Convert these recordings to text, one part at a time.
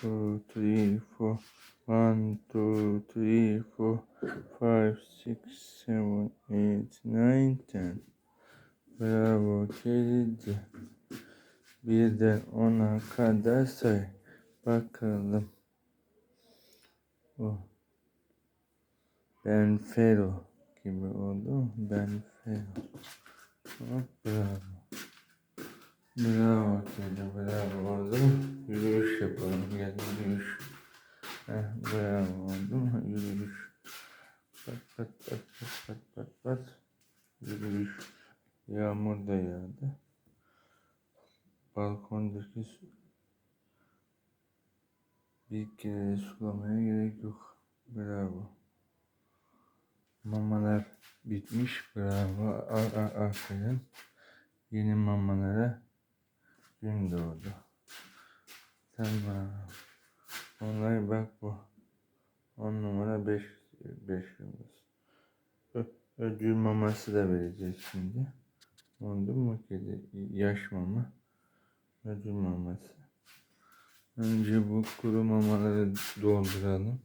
two, three, four. One, two, three, four, five, six, seven, eight, nine, ten. Bravo kedi. Birden ona kadar say. Bakalım. O. Ben Fero gibi oldu. Ben Fero. Hop, bravo. Bravo kedi, bravo oldu. Yürüyüş yapalım. Gel yürüyüş. Heh, bravo oldu. Yürüyüş. Pat pat pat pat pat pat pat. Yürüyüş. Yağmur da yağdı. Balkondaki su. Bir kere sulamaya gerek yok. Bravo. Mamalar bitmiş. Bravo. Aferin. Yeni mamalara gün doğdu. Tamam. Onlar bak bu. 10 numara 5 5 yıldız. Ö, ödül maması da vereceğiz şimdi. Oldu mu kedi? Yaş mama. Ödül maması. Önce bu kuru mamaları dolduralım.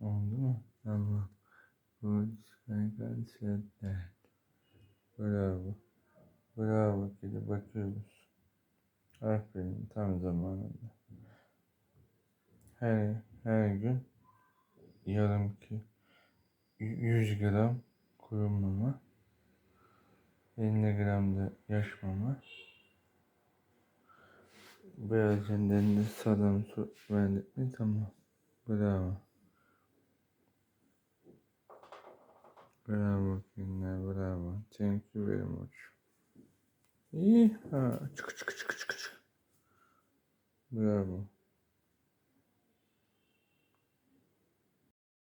Oldu mu? Tamam. Good set that. Bravo. Bravo kedi bakıyoruz. Aferin tam zamanında. Her, her gün yarım ki 100 gram kuru mama 50 gram da yaş mama. Beyaz yendeninde salam su verdik mi tamam. Bravo. Bravo günler bravo. Thank you very much. İyi ha çık çık çık çık çık bravo